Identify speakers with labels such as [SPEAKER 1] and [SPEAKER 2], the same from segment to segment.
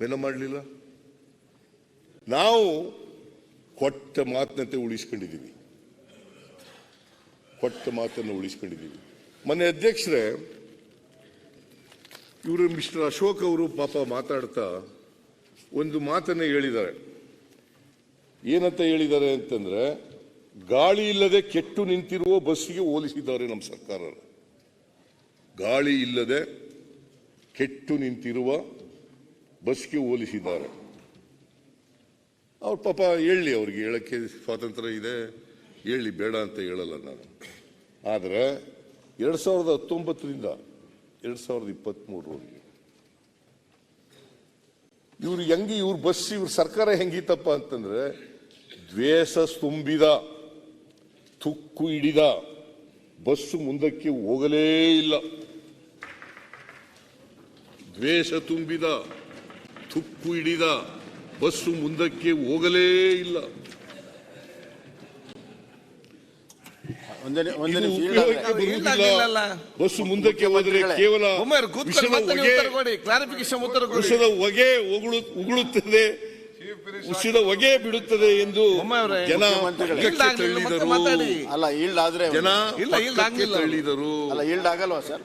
[SPEAKER 1] ಬೆನ್ನ ಮಾಡಲಿಲ್ಲ? ನಾವು ಕೊಟ್ಟ ಮಾತಿನಂತೆ ಉಳಿಸ್ಕೊಂಡಿದ್ದೀವಿ. ಕೊಟ್ಟ ಮಾತನ್ನು ಉಳಿಸ್ಕೊಂಡಿದ್ದೀವಿ. ಮೊನ್ನೆ ಅಧ್ಯಕ್ಷರೇ, ಇವರು ಮಿಸ್ಟರ್ ಅಶೋಕ್ ಅವರು ಪಾಪ ಮಾತಾಡ್ತಾ ಒಂದು ಮಾತನ್ನು ಹೇಳಿದ್ದಾರೆ. ಏನಂತ ಹೇಳಿದ್ದಾರೆ ಅಂತಂದ್ರೆ, ಗಾಳಿ ಇಲ್ಲದೆ ಕೆಟ್ಟು ನಿಂತಿರುವ ಬಸ್ಸಿಗೆ ಹೋಲಿಸಿದ್ದಾರೆ ನಮ್ಮ ಸರ್ಕಾರ ಗಾಳಿ ಇಲ್ಲದೆ ಕೆಟ್ಟು ನಿಂತಿರುವ ಬಸ್ಗೆ ಹೋಲಿಸಿದ್ದಾರೆ. ಅವ್ರ ಪಾಪ ಹೇಳಿ ಅವ್ರಿಗೆ ಹೇಳಕ್ಕೆ ಸ್ವಾತಂತ್ರ್ಯ ಇದೆ. ಹೇಳಿ ಬೇಡ ಅಂತ ಹೇಳಲ್ಲ ನಾನು. ಆದರೆ ಎರಡು ಸಾವಿರದ ಹತ್ತೊಂಬತ್ತರಿಂದ ಎರಡು ಸಾವಿರದ ಇಪ್ಪತ್ತ್ಮೂರರವರೆಗೆ ಇವ್ರು ಹೆಂಗೆ ಇವ್ರ ಬಸ್ ಇವ್ರ ಸರ್ಕಾರ ಹೆಂಗಿತ್ತಪ್ಪ ಅಂತಂದ್ರೆ ದ್ವೇಷ ತುಂಬಿದ, ತುಕ್ಕು ಹಿಡಿದ, ಬಸ್ಸು ಮುಂದಕ್ಕೆ ಹೋಗಲೇ ಇಲ್ಲ. ದ್ವೇಷ ತುಂಬಿದ. ತುಕ್ಕು ಹಿಡಿದ ಬಸ್ಸು ಮುಂದಕ್ಕೆ ಹೋಗಲೇ ಇಲ್ಲ.
[SPEAKER 2] ಒಂದೇ ಒಂದೇ ನಿಮಿಷ ಇಲ್ಲ.
[SPEAKER 1] ಬಸ್ಸು ಮುಂದಕ್ಕೆ ಹೋದರೆ ಕೇವಲ
[SPEAKER 3] ನೀವು
[SPEAKER 1] ಹೊಗೆ
[SPEAKER 3] ಉತ್ತರ ಕೊಡಿ. ಕ್ಲಾರಿಫಿಕೇಶನ್ ಉತ್ತರ ಕೊಡಿ.
[SPEAKER 1] ವಿಷದ ಹೊಗೆ ಉಗುಳು ಉಗುಳುತ್ತದೆ. ಉಸಿರ ಹೊಗೆ ಬಿಡುತ್ತದೆ ಎಂದು ಜನ ತಳ್ಳಿದರು.
[SPEAKER 3] ಮಾತಾಡಿ.
[SPEAKER 2] ಅಲ್ಲ ಈಲ್ಡ್ ಆದ್ರೆ
[SPEAKER 1] ಜನ. ತಳ್ಳಿದರು.
[SPEAKER 2] ಅಲ್ಲ ಈಲ್ಡ್ ಆಗಲ್ವಾ ಸರ್?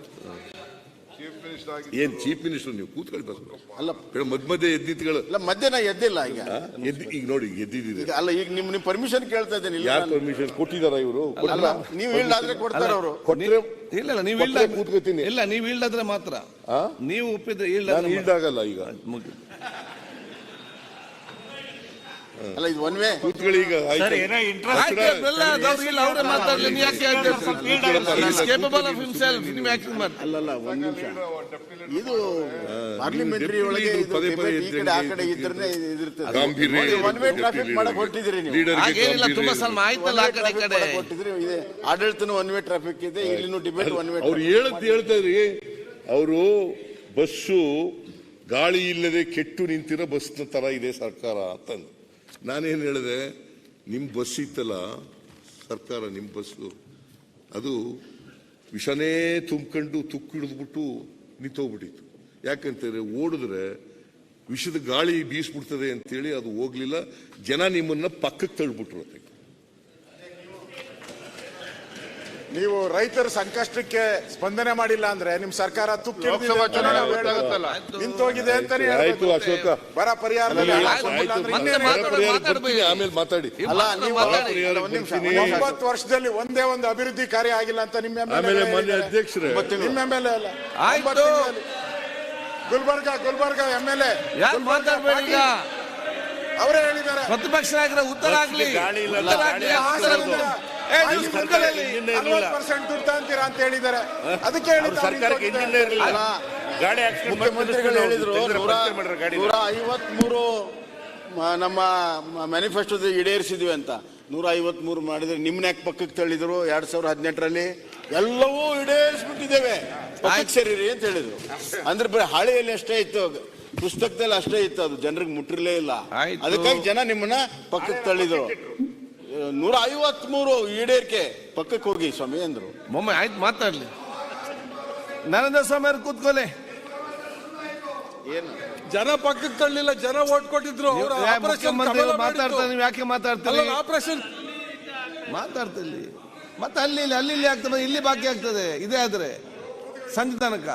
[SPEAKER 1] ಏನ್ ಚೀಫ್ ಮಿನಿಸ್ಟರ್ ನೀವು ಕೂತ್ಕೊಳ್ಳಿ ಬಸ್
[SPEAKER 2] ಅಲ್ಲ.
[SPEAKER 1] ಮಧ್ಯ ಮಧ್ಯೆ ಎದ್ದಿತ್ಗಳು
[SPEAKER 2] ಇಲ್ಲ ಮಧ್ಯ ನಾ ಎದ್ದಿಲ್ಲ ಈಗ.
[SPEAKER 1] ಎದ್ದು ಈಗ ನೋಡಿ ಎದ್ದಿದ್ದೀರಿ.
[SPEAKER 2] ಈಗ ಅಲ್ಲ ಈಗ ನಿಮ್ ನಿಮ್ ಪರ್ಮಿಷನ್ ಕೇಳ್ತಾ ಇದ್ದೀನಿ ಇಲ್ಲ
[SPEAKER 1] ಯಾರು
[SPEAKER 2] ನಾನು-
[SPEAKER 1] ಪರ್ಮಿಷನ್ ಕೊಟ್ಟಿದಾರ ಇವರು?
[SPEAKER 2] ಅಲ್ಲ ನೀವು ಇಲ್ಲ ಆದ್ರೆ ಕೊಡ್ತಾರ ಅವರು.
[SPEAKER 1] ಕೊಟ್ಟರೆ
[SPEAKER 3] ಇಲ್ಲ ಇಲ್ಲ ನೀವು
[SPEAKER 1] ಕೊಟ್ರೆ
[SPEAKER 3] ಇಲ್ದ
[SPEAKER 1] ಕೂತ್ಕೊತೀನಿ.
[SPEAKER 3] ಇಲ್ಲ ನೀವು ಇಲ್ದಾದ್ರೆ ಮಾತ್ರ? ನೀವು ಒಪ್ಪಿದ್ರೆ
[SPEAKER 1] ನಾನು
[SPEAKER 3] ಇಲ್ದಾದ್ರೆ
[SPEAKER 1] ಈಲ್ಡ್ ಆಗಲ್ಲ ಈಗ.
[SPEAKER 2] ಅಲ್ಲ ಇದು ಒನ್ ವೇ
[SPEAKER 1] ಕೂತ್ಕೊಳ್ಳಿ ಈಗ ಆಯ್ತು.
[SPEAKER 3] ಆಯ್ತು, ಅದೆಲ್ಲ ಅದವ್ರು ಇಲ್ಲ, ಅವರೇ ಮಾತಾಡ್ಲಿ ನೀವು ಯಾಕೆ ಕೇಪಬಲ್ ಆಫ್ ಹಿಮ್ಸೆಲ್ಫ್ ನೀವು ಯಾಕೆ
[SPEAKER 2] ಅಲ್ಲಲ್ಲ ಒಂದ್ ನಿಮಿಷ. ಇದು ಪಾರ್ಲಿಮೆಂಟರಿ
[SPEAKER 1] ನೀವು
[SPEAKER 2] ಒಳಗೆ
[SPEAKER 1] ಪದೇ ಪದೇ
[SPEAKER 2] debate ಈ ಕಡೆ ಆ ಕಡೆ ಇದ್ರೆ ಇದಿರ್ತದೆ
[SPEAKER 1] ಗಾಂಭೀರ್ಯ
[SPEAKER 2] ಟ್ರಾಫಿಕ್ ಮಾಡಕ್ ನೀವು.
[SPEAKER 3] ಹಾಗೇನಿಲ್ಲ ತುಂಬಾ ಸಲ ಆಯ್ತಲ್ಲ ಆ ಕಡೆ ಕಡೆ.
[SPEAKER 2] ಕೊಟ್ಟಿದ್ರೆ ಇದೆ. ಆಡಳಿತನೂ ಒನ್ ವೇ ಟ್ರಾಫಿಕ್ ಇದೆ ಇಲ್ಲಿನೂ ಡಿಬೇಟ್ ಒನ್ ವೇ
[SPEAKER 1] ಅವ್ರು ಹೇಳದ್ ಅವರು ಬಸ್ಸು ಗಾಳಿ ಇಲ್ಲದೆ ಕೆಟ್ಟು ನಿಂತಿರೋ ಬಸ್ನ ತರ ಇದೆ ಸರ್ಕಾರ ಅಂತಂದು. ನಾನೇನು ಹೇಳಿದೆ ನಿಮ್ಮ ಬಸ್ ಇತ್ತಲ್ಲ, ಸರ್ಕಾರ ನಿಮ್ಮ ಬಸ್ಸು ಅದು ವಿಷನೇ ತುಂಬ್ಕೊಂಡು ತುಕ್ಕು ಹಿಡಿದ್ಬಿಟ್ಟು ನಿಂತೋಗ್ಬಿಟ್ಟಿತ್ತು. ಯಾಕಂತಂದರೆ ಓಡಿದ್ರೆ ವಿಷದ ಗಾಳಿ ಬೀಸ್ಬಿಡ್ತದೆ ಅಂತೇಳಿ ಅದು ಹೋಗಲಿಲ್ಲ, ಜನ ನಿಮ್ಮನ್ನು ಪಕ್ಕಕ್ಕೆ ತಳ್ಳಿಬಿಟ್ರು ಅದಕ್ಕೆ
[SPEAKER 4] ನೀವು ರೈತರ ಸಂಕಷ್ಟಕ್ಕೆ ಸ್ಪಂದನೆ ಮಾಡಿಲ್ಲ ಅಂದ್ರೆ ನಿಮ್ ಸರ್ಕಾರ ತುಕ್ಕಿ
[SPEAKER 2] ಲೋಕಸಭಾ ಚುನಾವಣೆ ಗೊತ್ತಾಗುತ್ತಲ್ಲ.
[SPEAKER 4] ನಿಂತೋಗಿದೆ ಅಂತಾನೆ
[SPEAKER 1] ಆಯ್ತು. ಅಶೋಕ.
[SPEAKER 4] ಬರ
[SPEAKER 1] ಪರಿಹಾರ
[SPEAKER 3] ಮಾತಾಡು.
[SPEAKER 1] ಆಮೇಲೆ
[SPEAKER 2] ಅಲ್ಲ ನೀವು.
[SPEAKER 4] ಒಂಬತ್ತು ವರ್ಷದಲ್ಲಿ ಒಂದೇ ಒಂದು ಅಭಿವೃದ್ಧಿ ಕಾರ್ಯ ಆಗಿಲ್ಲ ಅಂತ ನಿಮ್ಮ ಮೇಲೆ
[SPEAKER 1] ಆಮೇಲೆ
[SPEAKER 4] ಮೊನ್ನೆ
[SPEAKER 1] ಅಧ್ಯಕ್ಷರೇ.
[SPEAKER 4] ನಿಮ್ಮ ಎಂ ಎಲ್ ಅಲ್ಲ.
[SPEAKER 3] ಆಯ್ತು.
[SPEAKER 4] ಒಂಬತ್ತು ತಿಂಗಳಲ್ಲಿ. Gulbarga Gulbarga M L A.
[SPEAKER 3] ಯಾರು ಮಾತಾಡ್ಬೇಡಿ ಈಗ?
[SPEAKER 4] ಅವರೇ ಹೇಳಿದ್ದಾರೆ.
[SPEAKER 3] ಪ್ರತಿಪಕ್ಷ ನಾಯಕರ ಉತ್ತರ ಆಗ್ಲಿ. ಉತ್ತರ ಆಗ್ಲಿ, ಉತ್ತರ.
[SPEAKER 4] ಪರ್ಸೆಂಟ್ ದುಡ್ಡು ಅಂತೀರಾ ಅಂತ ಹೇಳಿದ್ದಾರೆ. ಅದಕ್ಕೆ ಹೇಳಿದ್ದು ಅವ್ರು
[SPEAKER 5] ಸರ್ಕಾರಕ್ಕೆ
[SPEAKER 4] ನಿಂತೋಗಿದೆ.
[SPEAKER 5] ಇಂಜಿನ್ ಇರಲಿಲ್ಲ. ಗಾಡಿ ಆಕ್ಸಿಡೆಂಟ್
[SPEAKER 2] ಮುಖ್ಯಮಂತ್ರಿಗಳು ಹೇಳಿದ್ರು ನೂರ ಐವತ್ಮೂರು ಮ- ನಮ್ಮ ಮ್ಯಾನಿಫೆಸ್ಟೋದ ಈಡೇರಿಸಿದ್ವಿ ಅಂತ. ನೂರ ಐವತ್ಮೂರು ಮಾಡಿದ್ರೆ ನಿಮ್ಮನ್ನ ಯಾಕೆ ಪಕ್ಕಕ್ಕೆ ತಳ್ಳಿದ್ರು ಎರಡ್ ಸಾವಿರದ ಹದಿನೆಂಟರಲ್ಲಿ ಎಲ್ಲವೂ ಈಡೇರಿಸ್ಬಿಟ್ಟಿದ್ದೇವೆ. ಪಕ್ಕಕ್ಕೆ ಸೇರಿರಿ ಅಂತ ಹೇಳಿದ್ರು. ಅಂದ್ರೆ ಬರೀ ಹಾಳೆಯಲ್ಲಿ ಅಷ್ಟೇ ಇತ್ತು. ಪುಸ್ತಕದಲ್ಲಿ ಅಷ್ಟೇ ಇತ್ತು. ಅದು ಜನರಿಗೆ ಮುಟ್ಟಿರ್ಲೇ ಇಲ್ಲ. ಅದಕ್ಕಾಗಿ ಜನ ನಿಮ್ಮನ್ನ ಪಕ್ಕಕ್ಕೆ ತಳ್ಳಿದ್ರು. ನೂರ ಐವತ್ಮೂರು ಈಡೇರಿಕೆ ಪಕ್ಕಕ್ಕೆ ಹೋಗಿ ಸ್ವಾಮಿ ಅಂದ್ರು.
[SPEAKER 3] ಮೊಮ್ಮೆ ಆಯ್ತು ಮಾತಾಡ್ಲಿ. ನರೇಂದ್ರ ಸ್ವಾಮಿ ಅವ್ರು ಕೂತ್ಕೊಳ್ಳಿ.
[SPEAKER 2] ಏನು?
[SPEAKER 6] ಜನ ಪಕ್ಕಕ್ಕೆ ತಳ್ಳಿಲ್ಲ ಜನ ಓಟ್ ಕೊಟ್ಟಿದ್ರು
[SPEAKER 3] ನೀವು ಮಾತಾಡ್ತಾರೆ ನೀವು ಯಾಕೆ ಮಾತಾಡ್ತೀರಿ
[SPEAKER 6] ಆಪರೇಷನ್
[SPEAKER 3] ಮಾತಾಡ್ತಿಲ್ಲಿ. ಮತ್ತೆ ಅಲ್ಲಿ ಇಲ್ಲಿ ಅಲ್ಲಿ ಇಲ್ಲಿ ಆಗ್ತದೆ ಇಲ್ಲಿ ಬಾಕಿ ಆಗ್ತದೆ ಇದೇ ಆದ್ರೆ. ಸಂಜೆ ತನಕ.